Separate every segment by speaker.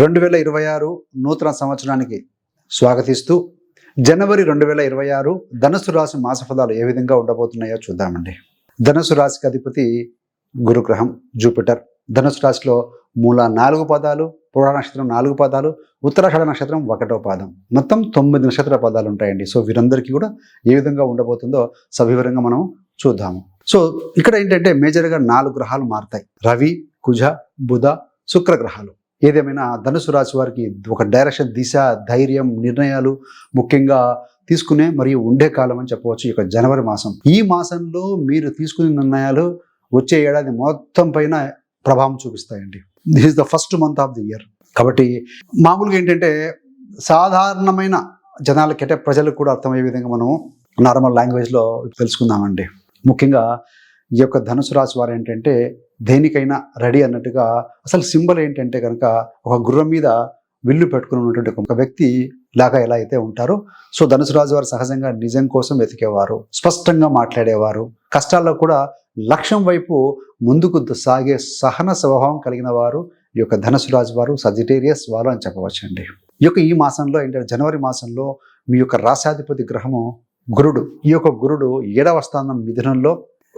Speaker 1: రెండు వేల ఇరవై ఆరు నూతన సంవత్సరానికి స్వాగతిస్తూ జనవరి రెండు వేల ఇరవై ఆరు ధనుసు రాశి మాస ఫలాలు ఏ విధంగా ఉండబోతున్నాయో చూద్దామండి. ధనుసు రాశికి అధిపతి గురుగ్రహం జూపిటర్. ధనుసు రాశిలో మూల నాలుగు పదాలు పురాణ నక్షత్రం నాలుగు పదాలు ఉత్తరాషాఢ నక్షత్రం ఒకటో పాదం. మొత్తం తొమ్మిది నక్షత్ర పదాలు ఉంటాయండి. సో వీరందరికీ కూడా ఏ విధంగా ఉండబోతుందో సవివరంగా మనం చూద్దాము. సో ఇక్కడ ఏంటంటే మేజర్గా నాలుగు గ్రహాలు మారుతాయి. రవి కుజ బుధ శుక్ర గ్రహాలు. ఏదేమైనా ధనుసు రాశి వారికి ఒక డైరెక్షన్ దిశ ధైర్యం నిర్ణయాలు ముఖ్యంగా తీసుకునే మరియు ఉండే కాలం అని చెప్పవచ్చు ఈ యొక్క జనవరి మాసం. ఈ మాసంలో మీరు తీసుకునే నిర్ణయాలు వచ్చే ఏడాది మొత్తం పైన ప్రభావం చూపిస్తాయండి. This is the first month of the year కాబట్టి మామూలుగా ఏంటంటే సాధారణమైన జనాలకి అంటే ప్రజలకు కూడా అర్థమయ్యే విధంగా మనం నార్మల్ లాంగ్వేజ్లో తెలుసుకుందామండి. ముఖ్యంగా ఈ యొక్క ధనుసు రాశి వారు ఏంటంటే దేనికైనా రెడీ అన్నట్టుగా అసలు సింబల్ ఏంటంటే కనుక ఒక గుర్రం మీద విల్లు పెట్టుకుని ఉన్నటువంటి ఒక వ్యక్తి లాగా ఎలా అయితే ఉంటారో సో ధనుసు రాజు వారు సహజంగా నిజం కోసం వెతికేవారు స్పష్టంగా మాట్లాడేవారు. కష్టాల్లో కూడా లక్ష్యం వైపు ముందుకు సాగే సహన స్వభావం కలిగిన వారు ఈ యొక్క ధనుసు రాజు వారు సజిటేరియస్ వారు అని చెప్పవచ్చండి. ఈ యొక్క ఈ మాసంలో ఏంటంటే జనవరి మాసంలో మీ యొక్క రాశాధిపతి గ్రహము గురుడు. ఈ యొక్క గురుడు ఏడవ స్థానం మిథునంలో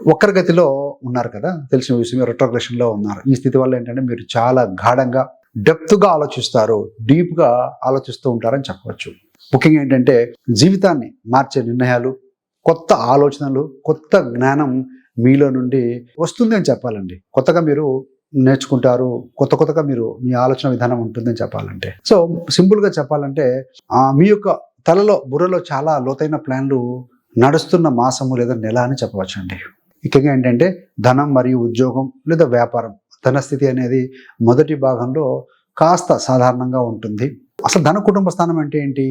Speaker 1: ఒక్కరి గతిలో ఉన్నారు కదా? తెలిసిన విషయం రెట్రోగ్రెషన్లో ఉన్నారు. ఈ స్థితి వల్ల ఏంటంటే మీరు చాలా గాఢంగా డెప్త్గా ఆలోచిస్తారు డీప్గా ఆలోచిస్తూ ఉంటారని చెప్పవచ్చు. ముఖ్యంగా ఏంటంటే జీవితాన్ని మార్చే నిర్ణయాలు కొత్త ఆలోచనలు కొత్త జ్ఞానం మీలో నుండి వస్తుంది అని చెప్పాలండి. కొత్తగా మీరు నేర్చుకుంటారు కొత్త కొత్తగా మీరు మీ ఆలోచన విధానం ఉంటుందని చెప్పాలంటే. సో సింపుల్గా చెప్పాలంటే మీ యొక్క తలలో బుర్రలో చాలా లోతైన ప్లాన్లు నడుస్తున్న మాసము లేదా నెల అని చెప్పవచ్చండి. ముఖ్యంగా ఏంటంటే ధనం మరియు ఉద్యోగం లేదా వ్యాపారం ధనస్థితి అనేది మొదటి భాగంలో కాస్త సాధారణంగా ఉంటుంది. అసలు ధన కుటుంబ స్థానం అంటే ఏంటి?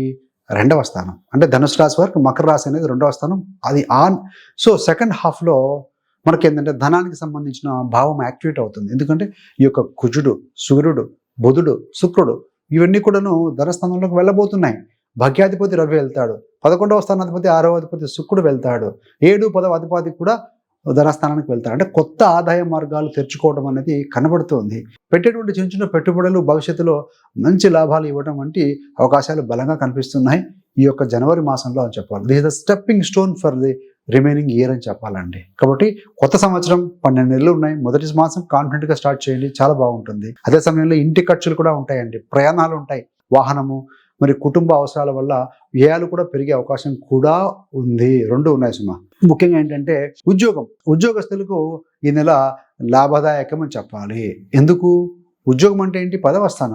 Speaker 1: రెండవ స్థానం. అంటే ధనుసు రాశి వరకు మకర రాశి అనేది రెండవ స్థానం. అది ఆన్. సో సెకండ్ హాఫ్లో మనకి ఏంటంటే ధనానికి సంబంధించిన భావం యాక్టివేట్ అవుతుంది. ఎందుకంటే ఈ యొక్క కుజుడు సూర్యుడు బుధుడు శుక్రుడు ఇవన్నీ కూడాను ధనస్థానంలోకి వెళ్ళబోతున్నాయి. భాగ్యాధిపతి రవి వెళ్తాడు. పదకొండవ స్థానాధిపతి ఆరవ అధిపతి శుక్రుడు వెళ్తాడు. ఏడు పదవ అధిపతి కూడా ధనస్థానానికి వెళ్తారు. అంటే కొత్త ఆదాయ మార్గాలు తెరుచుకోవడం అనేది కనబడుతోంది. పెట్టేటువంటి చిన్న చిన్న పెట్టుబడులు భవిష్యత్తులో మంచి లాభాలు ఇవ్వడం వంటి అవకాశాలు బలంగా కనిపిస్తున్నాయి. ఈ యొక్క జనవరి మాసంలో అని చెప్పాలి. This the stepping stone for the remaining year అని చెప్పాలండి. కాబట్టి కొత్త సంవత్సరం పన్నెండు నెలలు ఉన్నాయి. మొదటి మాసం కాన్ఫిడెంట్గా స్టార్ట్ చేయండి. చాలా బాగుంటుంది. అదే సమయంలో ఇంటి ఖర్చులు కూడా ఉంటాయండి. ప్రయాణాలు ఉంటాయి. వాహనము మరి కుటుంబ అవసరాల వల్ల వ్యయాలు కూడా పెరిగే అవకాశం కూడా ఉంది. రెండు ఉన్నాయి సుమా. ముఖ్యంగా ఏంటంటే ఉద్యోగం. ఉద్యోగస్తులకు ఈ నెల లాభదాయకం అని చెప్పాలి. ఎందుకు? ఉద్యోగం అంటే ఏంటి? పదవ స్థానం.